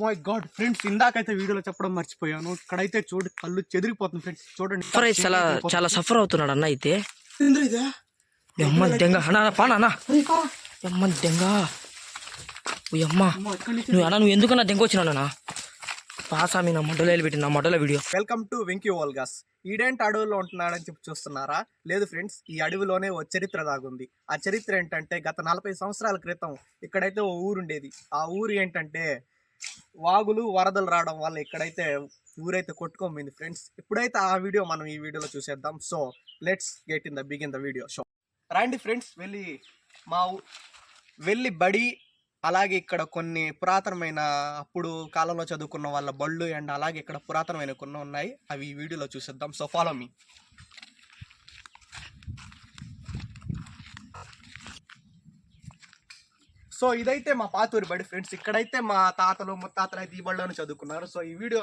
My God friends ఇందాకైతే వీడియోలో చెప్పడం మర్చిపోయాను. ఇక్కడైతే చూడు కళ్ళు చెదిరిపోతుంది ఫ్రెండ్స్. చూడండి సఫర్ అయితే చాలా చాలా సఫర్ అవుతున్నాడు అన్న అయితే? ఎమ్మ దెంగ. అన్న పానా అన్న. ఎమ్మ దెంగ. అమ్మ. నువ్వు అన్న నువ్వు ఎందుకన్నా దెంగ వచ్చినావు పాసామి నా మొదలు వెళ్ళిపెట్టి నా మొదల వీడియో. వెల్కమ్ టు వెంకీ ఓల్గాస్ ఈడేంటి అడవుల్లో ఉంటున్నాడని చెప్పి చూస్తున్నారా? లేదు ఫ్రెండ్స్ ఈ అడవిలోనే ఓ చరిత్ర దాగుంది. ఆ చరిత్ర ఏంటంటే గత నలభై సంవత్సరాల క్రితం ఇక్కడైతే ఓ ఊరు ఉండేది. ఆ ఊరు ఏంటంటే వాగులు వరదలు రావడం వల్ల ఇక్కడైతే ఊరైతే కొట్టుకోమింది ఫ్రెండ్స్. ఇప్పుడైతే ఆ వీడియో మనం ఈ వీడియోలో చూసేద్దాం. So let's get in the begin the video show రండి ఫ్రెండ్స్ వెళ్ళి మా ఊ- వెళ్ళి బడి అలాగే ఇక్కడ కొన్ని పురాతనమైన అప్పుడు కాలంలో చదువుకున్న వాళ్ళ బళ్ళు అండ్ అలాగే ఇక్కడ పురాతనమైన కొన్ని ఉన్నాయి. అవి ఈ వీడియోలో చూసేద్దాం. సో ఫాలో మీ సో ఇదైతే మా పాతూరి బడి ఫ్రెండ్స్. ఇక్కడైతే మా తాతలు ముత్తాతలు అయితే ఈ బడిలోనే చదువుకున్నారు. సో ఈ వీడియో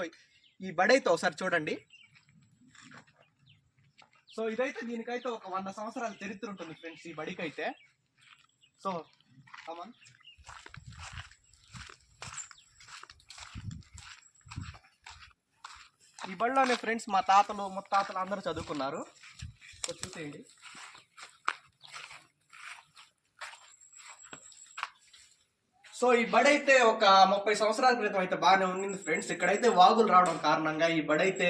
ఈ బడి అయితే ఒకసారి చూడండి. సో ఇదైతే దీనికైతే ఒక వంద సంవత్సరాల చరిత్ర ఉంటుంది ఫ్రెండ్స్ ఈ బడికి అయితే సో కమాన్ ఈ బడిలోనే ఫ్రెండ్స్ మా తాతలు ముత్తాతలు అందరూ చదువుకున్నారు. సో చూసేయండి. సో ఈ బడి అయితే ఒక ముప్పై సంవత్సరాల క్రితం అయితే బాగానే ఉండింది ఫ్రెండ్స్. ఇక్కడైతే వాగులు రావడం కారణంగా ఈ బడి అయితే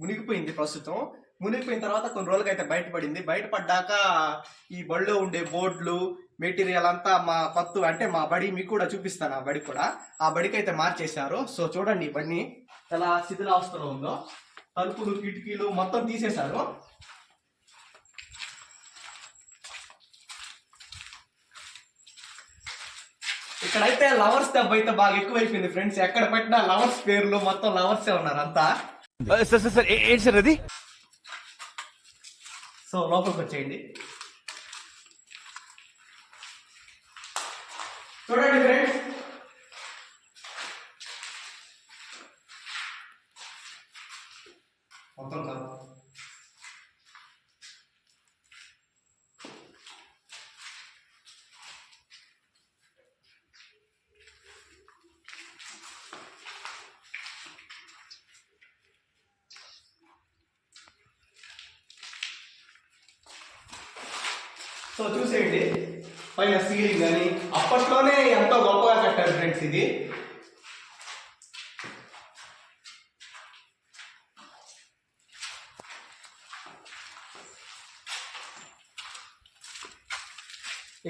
మునిగిపోయింది ప్రస్తుతం. మునిగిపోయిన తర్వాత కొన్ని రోజులకి అయితే బయటపడింది. బయటపడ్డాక ఈ బడిలో ఉండే బోర్డులు మెటీరియల్ అంతా మా కొత్త అంటే మా బడి మీకు కూడా చూపిస్తాను ఆ బడి కూడా. ఆ బడికి అయితే మార్చేశారు. సో చూడండి ఈ బడిని ఎలా శిథిలావస్థలో ఉందో. తలుపులు కిటికీలు మొత్తం తీసేశారు. ఇక్కడైతే లవర్స్ దెబ్బ అయితే బాగా ఎక్కువైపోయింది ఫ్రెండ్స్ ఎక్కడ పెట్టినా లవర్స్ పేర్లు మొత్తం లవర్సే ఉన్నారు అంతా. సార్ సార్ సార్ ఏ- ఏంటి సార్ అది? సో లోపలికి వచ్చేయండి. చూడండి ఫ్రెండ్స్ సో చూసేయండి. పైన సీలింగ్ కానీ అప్పట్లోనే ఎంతో గొప్పగా కట్టారు ఫ్రెండ్స్ ఇది.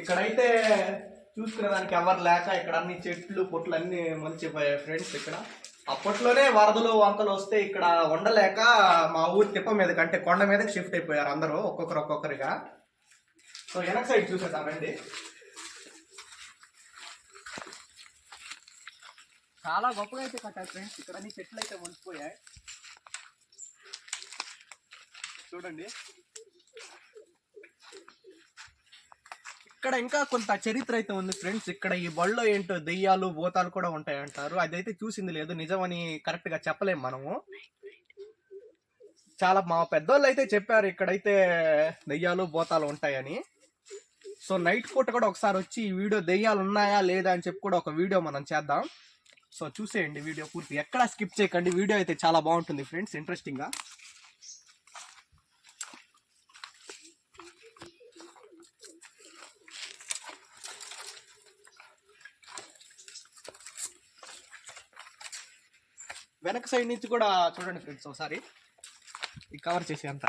ఇక్కడైతే చూసుకునే దానికి ఎవరు లేక ఇక్కడ అన్ని చెట్లు పొట్లు అన్ని మలిచిపోయాయి ఫ్రెండ్స్ ఇక్కడ. అప్పట్లోనే వరదలు వంకలు వస్తే ఇక్కడ ఉండలేక మా ఊరి తిప్ప మీద కంటే కొండ మీదకి షిఫ్ట్ అయిపోయారు అందరూ ఒక్కొక్కరు ఒక్కొక్కరిగా. సో వెనక సైడ్ చూసేద్దామండి చాలా గొప్పగా అయితే కట్టారు ఫ్రెండ్స్. ఇక్కడ అన్ని చెట్లు అయితే మునిసిపోయాయి చూడండి. ఇక్కడ ఇంకా కొంత చరిత్ర అయితే ఉంది ఫ్రెండ్స్. ఇక్కడ ఈ బళ్ళో ఏంటో దెయ్యాలు భూతాలు కూడా ఉంటాయి అంటారు అదైతే చూసింది లేదు. నిజమని కరెక్ట్గా చెప్పలేం మనము. చాలా మా పెద్దోళ్ళు అయితే చెప్పారు ఇక్కడైతే దెయ్యాలు భూతాలు ఉంటాయని. సో నైట్ పూట కూడా ఒకసారి వచ్చి ఈ వీడియో దెయ్యాలు ఉన్నాయా లేదా అని చెప్పి కూడా ఒక వీడియో మనం చేద్దాం. సో చూసేయండి వీడియో పూర్తి. ఎక్కడ స్కిప్ చేయకండి. వీడియో అయితే చాలా బాగుంటుంది ఫ్రెండ్స్ ఇంట్రెస్టింగ్గా వెనక సైడ్ నుంచి కూడా చూడండి ఫ్రెండ్స్ ఒకసారి. ఈ కవర్ చేసి అంతా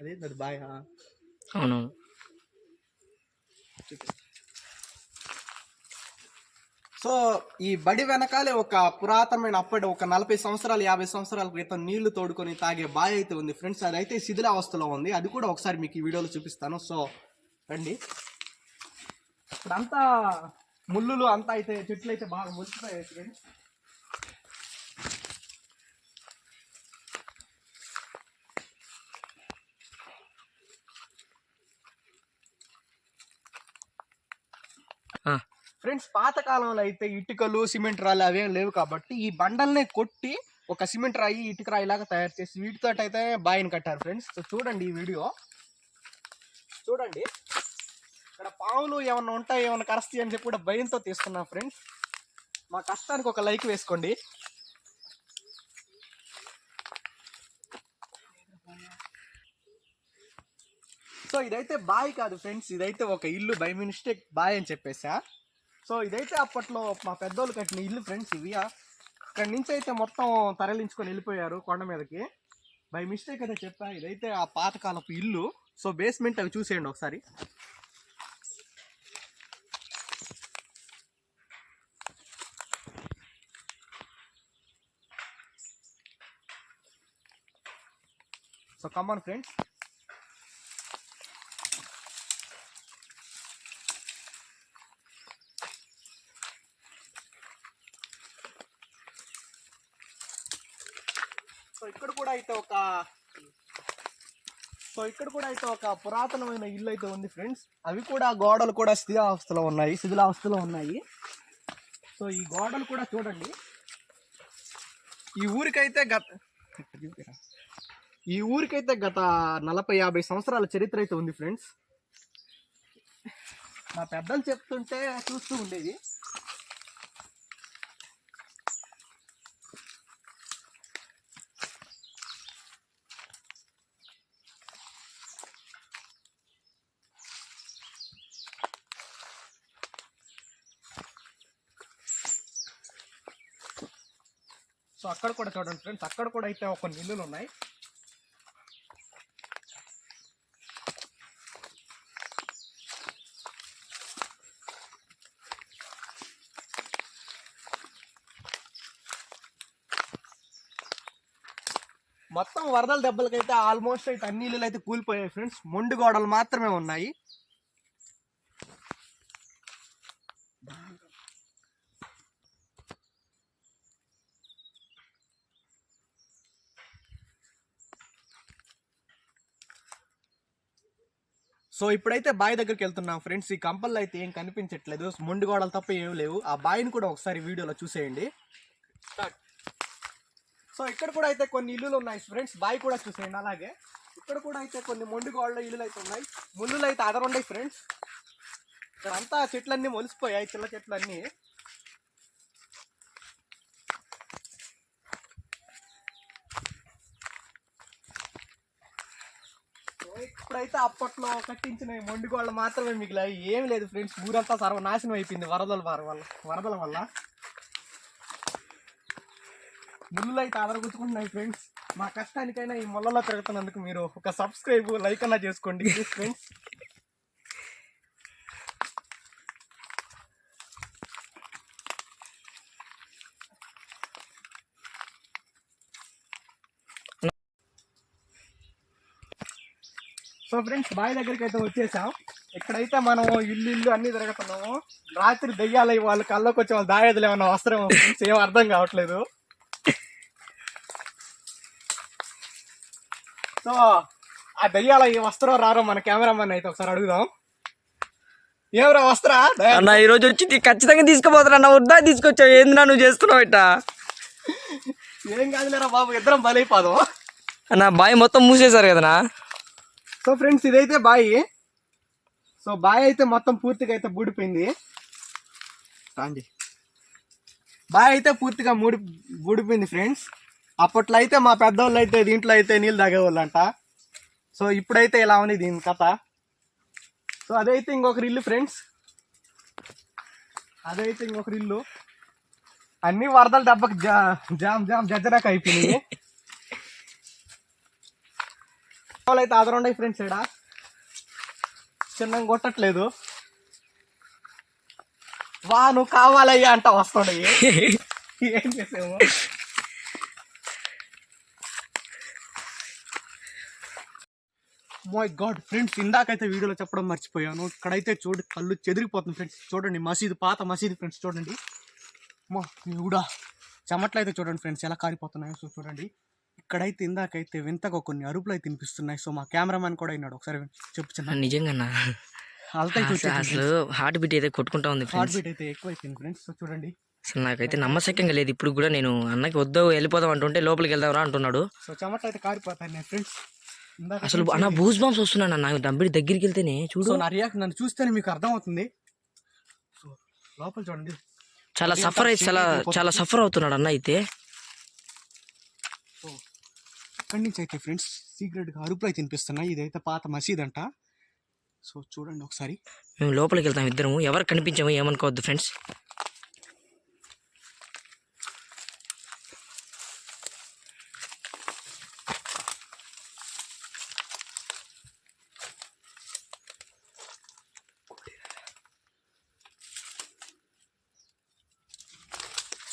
అదే అది బాయ్ అవునవును సో ఈ బడి వెనకాలే ఒక పురాతనమైన అప్పటి ఒక నలభై సంవత్సరాలు యాభై సంవత్సరాల క్రితం నీళ్ళు తోడుకొని తాగే బాయ్ అయితే ఉంది. ఫ్రెండ్స్ అదైతే శిథిలావస్థలో ఉంది. అది కూడా ఒకసారి మీకు ఈ వీడియోలో చూపిస్తాను. సో రండి. ఇక్కడంతా ముళ్ళులు అంతా అయితే చెట్లు అయితే బాగా ములిసిపోయాయి ఫ్రెండ్స్. ఫ్రెండ్స్ పాతకాలంలో అయితే ఇటుకలు సిమెంట్ రాళ్ళు అవేం లేవు కాబట్టి ఈ బండల్ని కొట్టి ఒక సిమెంట్ రాయి ఇటుక రాయి లాగా తయారు చేసి వీటితో అయితే బాయిని కట్టారు ఫ్రెండ్స్. సో చూడండి ఈ వీడియో. చూడండి. ఇక్కడ పాములు ఏమన్నా ఉంటాయి ఏమైనా కరస్తాయి అని చెప్పి కూడా భయంతో తీస్తున్నాం ఫ్రెండ్స్. మా కష్టానికి ఒక లైక్ వేసుకోండి. సో ఇదైతే బాయ్ కాదు ఫ్రెండ్స్ ఇదైతే ఒక ఇల్లు బై మినిస్టేక్ బాయ్ అని చెప్పేసా. సో ఇదైతే అప్పట్లో మా పెద్దోళ్ళు కట్టిన ఇల్లు ఫ్రెండ్స్ ఇవి. ఇక్కడ నుంచి అయితే మొత్తం తరలించుకొని వెళ్ళిపోయారు కొండ మీదకి. బై మిస్టేక్ అయితే చెప్పా ఇదైతే ఆ పాతకాలపు ఇల్లు. సో బేస్మెంట్ అవి చూసేయండి ఒకసారి. సో కమాన్ ఫ్రెండ్స్ సో ఇక్కడ కూడా అయితే ఒక సో ఇక్కడ కూడా అయితే ఒక పురాతనమైన ఇల్లు అయితే ఉంది ఫ్రెండ్స్. అవి కూడా గోడలు కూడా స్థిరావస్థలో ఉన్నాయి శిథిలావస్థలో ఉన్నాయి. సో ఈ గోడలు కూడా చూడండి. ఈ ఊరికైతే గత ఈ ఊరికైతే గత నలభై యాభై సంవత్సరాల చరిత్ర అయితే ఉంది ఫ్రెండ్స్. మా పెద్దలు చెప్తుంటే చూస్తూ ఉండేది. సో అక్కడ కూడా చూడండి ఫ్రెండ్స్ అక్కడ కూడా అయితే ఒక కొన్ని ఇల్లులు ఉన్నాయి. మొత్తం వరదల దెబ్బలకైతే ఆల్మోస్ట్ అయితే అన్ని ఇల్లులు అయితే కూలిపోయాయి ఫ్రెండ్స్. మొండు గోడలు మాత్రమే ఉన్నాయి. సో ఇప్పుడైతే బావి దగ్గరికి వెళ్తున్నాం. ఫ్రెండ్స్ ఈ కంపల్లో అయితే ఏం కనిపించట్లేదు. మొండి గోడలు తప్ప ఏం లేవు. ఆ బావిని కూడా ఒకసారి వీడియోలో చూసేయండి. స్టార్ట్ సో ఇక్కడ కూడా అయితే కొన్ని ఇల్లులు ఉన్నాయి ఫ్రెండ్స్. బావి కూడా చూసేయండి అలాగే. ఇక్కడ కూడా అయితే కొన్ని మొండి గోడల ఇల్లులు అయితే ఉన్నాయి. ముళ్ళులు అయితే అదరుండయి ఫ్రెండ్స్. ఇక్కడ అంతా చెట్లన్నీ మొలిసిపోయాయి చిన్న చెట్లన్నీ. సో ఇప్పుడైతే అప్పట్లో కట్టించిన ఈ మొండి గోడలు మాత్రమే మిగిలాయి ఏం లేదు ఫ్రెండ్స్. ఊరంతా సర్వనాశనం అయిపోయింది వరదల వారి వల్ల వరదల వల్ల. ముళ్ళు అయితే ఆదరగుచ్చుకుంటున్నాయి ఫ్రెండ్స్. మా కష్టానికైనా ఈ ముళ్ళలో తిరుగుతున్నందుకు మీరు ఒక సబ్స్క్రైబ్ లైక్ అన్నా చేసుకోండి. ఫ్రెండ్స్. సో ఫ్రెండ్స్ బావి దగ్గరికి అయితే వచ్చేసాం. ఇక్కడైతే మనం ఇల్లు ఇల్లు అన్ని తిరుగుతున్నాము. రాత్రి దెయ్యాలు వాళ్ళు కళ్ళకి వచ్చి వాళ్ళు దాయేదిలు ఏమన్నా వస్త్రం ఏం అర్థం కావట్లేదు. సో ఆ దెయ్యాల ఈ వస్త్రం రారో మన కెమెరామెన్ అయితే ఒకసారి అడుగుదాం. ఏమరా వస్త్రా? అన్న ఈ రోజు వచ్చి ఖచ్చితంగా తీసుకుపోతాను అన్న వద్దా తీసుకొచ్చావు. ఏందినా నువ్వు చేస్తున్నావు ఇట్టా? ఏం కాదులేరా బాబు ఇద్దరం బలైపోదాం. అన్న బాయ్ మొత్తం మూసేశారు కదనా సో ఫ్రెండ్స్ ఇదైతే బాయి. సో బాయి అయితే మొత్తం పూర్తిగా అయితే బూడిపోయింది. రాండి బాయి అయితే పూర్తిగా మూడి బూడిపోయింది ఫ్రెండ్స్ అప్పట్లో అయితే మా పెద్దవాళ్ళు అయితే దీంట్లో అయితే నీళ్ళు తాగేవాళ్ళంట. సో ఇప్పుడైతే ఇలా ఉంది దీని కథ. సో అదైతే ఇంకొకరి ఇల్లు ఫ్రెండ్స్ అదైతే ఇంకొకరి ఇల్లు అన్ని వరదల దెబ్బకి జా జామ్ జామ్ జజరాక అయిపోయినాయి. అయితే ఆదరండి ఫ్రెండ్స్ ఇక్కడ చిన్నగా కొట్టట్లేదు. వా నువ్వు కావాలయ్యా అంట వస్తుండయి ఏం చేసాము మై గాడ్ ఫ్రెండ్స్ ఇందాకైతే వీడియోలో చెప్పడం మర్చిపోయాను. ఇక్కడైతే చూడు కళ్ళు చెదిరిపోతుంది ఫ్రెండ్స్ చూడండి మసీదు పాత మసీదు ఫ్రెండ్స్ చూడండి. మా కూడా చెమట్లు అయితే చూడండి ఫ్రెండ్స్ ఎలా కారిపోతున్నాయో చూడండి. ఇక్కడైతే ఇందాకైతే వింతగా కొన్ని అరుపులు అయితే వినిపిస్తున్నాయి. సో మా కెమెరామెన్ కూడా అయినాడు. ఒకసారి చెప్పు చిన్న. నిజంగా అసలు- హార్ట్ బీట్ అయితే కొట్టుకుంటా ఉంది హార్ట్ బీట్ అయితే ఎక్కువైపోయింది ఫ్రెండ్స్. సో చూడండి. అసలు నాకైతే నమ్మశక్యంగా లేదు. ఇప్పుడు కూడా నేను అన్నకి వద్దు వెళ్ళిపోదాం అంటుంటే లోపలికి వెళ్దాంరా అంటున్నాడు. సో చెమట అయితే కారిపోతాయి ఫ్రెండ్స్. అసలు అన్న బూస్ బాంబ్స్ వస్తున్నాను అన్న. దంబిడి దగ్గరికి వెళ్తేనే చూడు. నా రియాక్ట్ నన్ను చూస్తేనే మీకు అర్థం అవుతుంది సో లోపల చూడండి. చాలా సఫర్ అయితే చాలా చాలా సఫర్ అవుతున్నాడు అన్న అయితే. అక్కడి నుంచి అయితే ఫ్రెండ్స్ సీక్రెట్గా అరుపులు అయితే వినిపిస్తున్నాయి ఇదైతే పాత మసీద్ అంట సో చూడండి ఒకసారి. మేము లోపలికి వెళ్తాం ఇద్దరము. ఎవరు కనిపించాము ఏమనుకోవద్దు ఫ్రెండ్స్.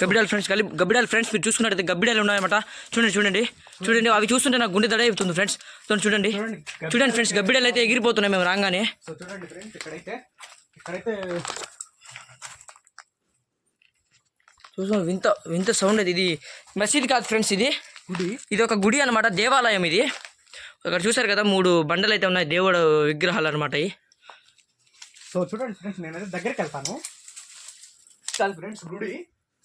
గబ్బిడాలు ఫ్రెండ్స్ గబ్బిడాలు ఫ్రెండ్స్ మీరు చూసుకున్నట్టయితే గబ్బిడాలు ఉన్నాయన్నమాట. చూడండి చూడండి. చూడండి అవి చూస్తుంటే నాకు గుండె దడ అవుతుంది ఫ్రెండ్స్ చూడండి. చూడండి చూడండి ఫ్రెండ్స్ గబ్బిడాలు అయితే ఎగిరిపోతున్నాయి మేము రాగానే. సో చూడండి ఫ్రెండ్స్ ఇక్కడైతే ఇక్కడైతే చూసాం వింత వింత సౌండ్ అది. ఇది మసీద్ కాదు ఫ్రెండ్స్ ఇది. గుడి. ఇది ఒక గుడి అనమాట దేవాలయం ఇది. అక్కడ చూసారు కదా మూడు బండలు అయితే ఉన్నాయి దేవుడు విగ్రహాలు అనమాట ఇవి సో చూడండి ఫ్రెండ్స్ నేనైతే దగ్గరికి వెళ్తాను. చాలు ఫ్రెండ్స్ గుడి.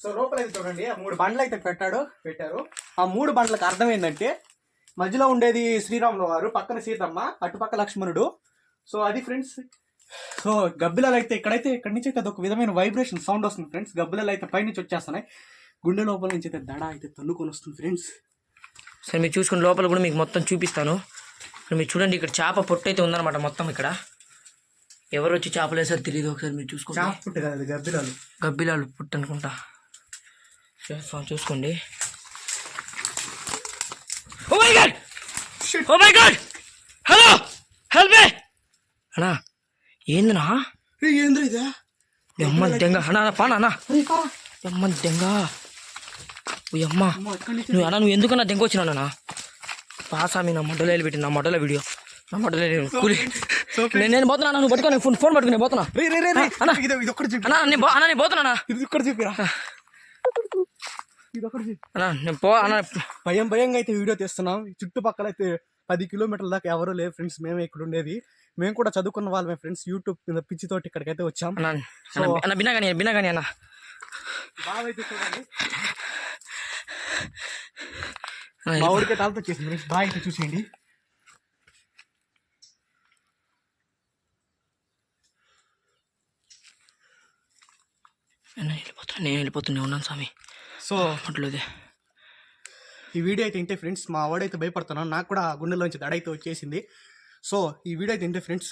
సో లోపల అయితే చూడండి ఆ మూడు బండ్లు అయితే పెట్టాడు పెట్టారు. ఆ మూడు బండ్లకు అర్థం ఏంటంటే మధ్యలో ఉండేది శ్రీరాములు వారు పక్కన సీతమ్మ అటుపక్క లక్ష్మణుడు. సో అది ఫ్రెండ్స్ సో గబ్బిలాలు అయితే ఇక్కడైతే ఇక్కడ నుంచి అయితే అదొక విధమైన వైబ్రేషన్ సౌండ్ వస్తుంది ఫ్రెండ్స్. గబ్బిలాలు అయితే పైనుంచి వచ్చేస్తున్నాయి. గుండె లోపల నుంచి అయితే దడ అయితే తన్నుకొని వస్తుంది ఫ్రెండ్స్. సరే మీరు చూసుకుని లోపల కూడా మీకు మొత్తం చూపిస్తాను. మీరు చూడండి ఇక్కడ చేప పొట్టు అయితే ఉందన్నమాట మొత్తం ఇక్కడ. ఎవరు వచ్చి చేపలు వేసారో తెలియదు ఒకసారి మీరు చూసుకోండి. చాప పుట్టు కదా అది గబ్బిలాలు. గబ్బిలాలు పుట్టు అనుకుంటా. చూసుకోండి. ఓ my god oh my god hello help me అన్నా ఏందినా ఏంద్ర ఇదా? ఎమ్మ దెంగ. అన్నా పానా అన్నా ఎమ్మ దెంగ. అమ్మ నువ్వు అన్నా నువ్వు ఎందుకన్నా దెంగ పాసామి నా మొదలు పెట్టి నా మొదల వీడియో. నా కూలి. నేను నేను పోతున్నా నువ్వు పట్టుకో ఫోన్ ఫోన్ పట్టుకుని నేను పోతున్నా. అన్నా. నేను పోతున్నా ఇది చూపిరా ఇది ఒకటి చూపి అన్నా నేను పో అన్నా భయం భయంగా అయితే వీడియో తీస్తున్నాం. చుట్టుపక్కల అయితే పది కిలోమీటర్ల దాకా ఎవరు లేరు ఫ్రెండ్స్. మేమే ఇక్కడ ఉండేది. మేము కూడా చదువుకున్న వాళ్ళమే ఫ్రెండ్స్. యూట్యూబ్ మీద పిచ్చితోటి ఇక్కడికైతే వచ్చాం. అన్నా అన్నా అన్న బాగా అయితే చూడండి. అన్నా, మా ఊరికే తాళతో చేసింది ఫ్రెండ్స్. బాగా అయితే చూసేయండి. అన్నా వెళ్ళిపోతున్నా నేను వెళ్ళిపోతున్నా ఉన్నాను స్వామి. సో అట్లదే ఈ వీడియో అయితే ఇంటే ఫ్రెండ్స్ మా వాడైతే భయపడుతున్నాను నాకు కూడా గుండెలోంచి దడైతే వచ్చేసింది. సో ఈ వీడియో అయితే ఇంటే ఫ్రెండ్స్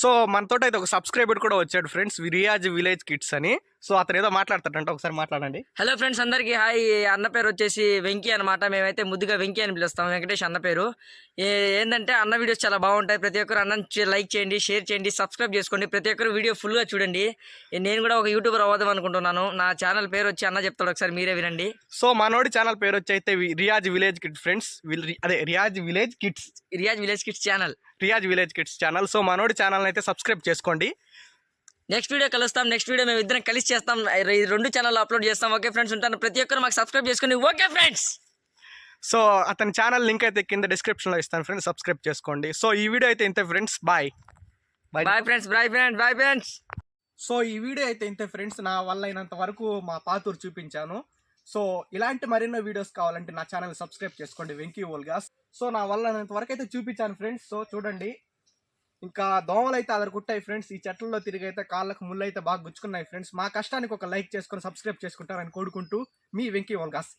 సో మనతో అయితే ఒక సబ్స్క్రైబర్ కూడా వచ్చాడు ఫ్రెండ్స్ రియాజ్ విలేజ్ కిడ్స్ అని. సో అతను ఏదో మాట్లాడతాడంట ఒకసారి మాట్లాడండి. హలో ఫ్రెండ్స్ అందరికీ హాయ్. అన్న పేరు వచ్చేసి వెంకీ అనమాట మేమైతే ముద్దుగా వెంకీ అని పిలుస్తాం. వెంకటేష్ అన్న పేరు. ఏ- ఏంటంటే అన్న వీడియోస్ చాలా బాగుంటాయి. ప్రతి ఒక్కరు అన్న లైక్ చేయండి షేర్ చేయండి సబ్స్క్రైబ్ చేసుకోండి. ప్రతి ఒక్కరు వీడియో ఫుల్గా చూడండి. నేను కూడా ఒక యూట్యూబర్ అవ్వదాం అనుకుంటున్నాను. నా ఛానల్ పేరు వచ్చి అన్న చెప్తాడు. ఒకసారి మీరే వినండి. సో మనోడి ఛానల్ పేరు వచ్చి అయితే రియాజ్ విలేజ్ కిడ్స్ ఫ్రెండ్స్. అదే Riyaz village kids. Riyaz village kids channel. Riyaz village kids channel. So మనోడి channel అయితే సబ్స్క్రైబ్ చేసుకోండి. నెక్స్ట్ వీడియో కలుస్తాం. నెక్స్ట్ వీడియో మేము ఇద్దరం కలిసి చేస్తాం. ఈ రెండు ఛానల్ అప్లోడ్ చేస్తాం. ఓకే ఫ్రెండ్స్ ఉంటాను. ప్రతి ఒక్కరు మాకు సబ్స్క్రైబ్ చేసుకుని ఓకే ఫ్రెండ్స్. సో అతని ఛానల్ లింక్ అయితే కింద డిస్క్రిప్షన్లో ఇస్తాను ఫ్రెండ్స్. సబ్స్క్రైబ్ చేసుకోండి. సో ఈ వీడియో అయితే ఇంతే friends. Bye bye friends bye friends bye friends so ఈ వీడియో అయితే ఇంతే ఫ్రెండ్స్. నా వల్ల అయినంత వరకు మా పాతూరు చూపించాను. సో ఇలాంటి మరెన్నో వీడియోస్ కావాలంటే నా ఛానల్ సబ్స్క్రైబ్ చేసుకోండి. వెంకీ ఓల్గాస్. సో నా వల్ల అయినంత అయితే చూపించాను ఫ్రెండ్స్. సో చూడండి. ఇంకా దోమలు అయితే అదరుకుంటాయి ఫ్రెండ్స్. ఈ చెట్లలో తిరిగి అయితే కాళ్ళకు ముళ్ళు అయితే బాగా గుచ్చుకున్నాయి ఫ్రెండ్స్. మా కష్టానికి ఒక లైక్ చేసుకొని సబ్స్క్రైబ్ చేసుకుంటారని కోరుకుంటూ మీ వెంకీ వల్గాస్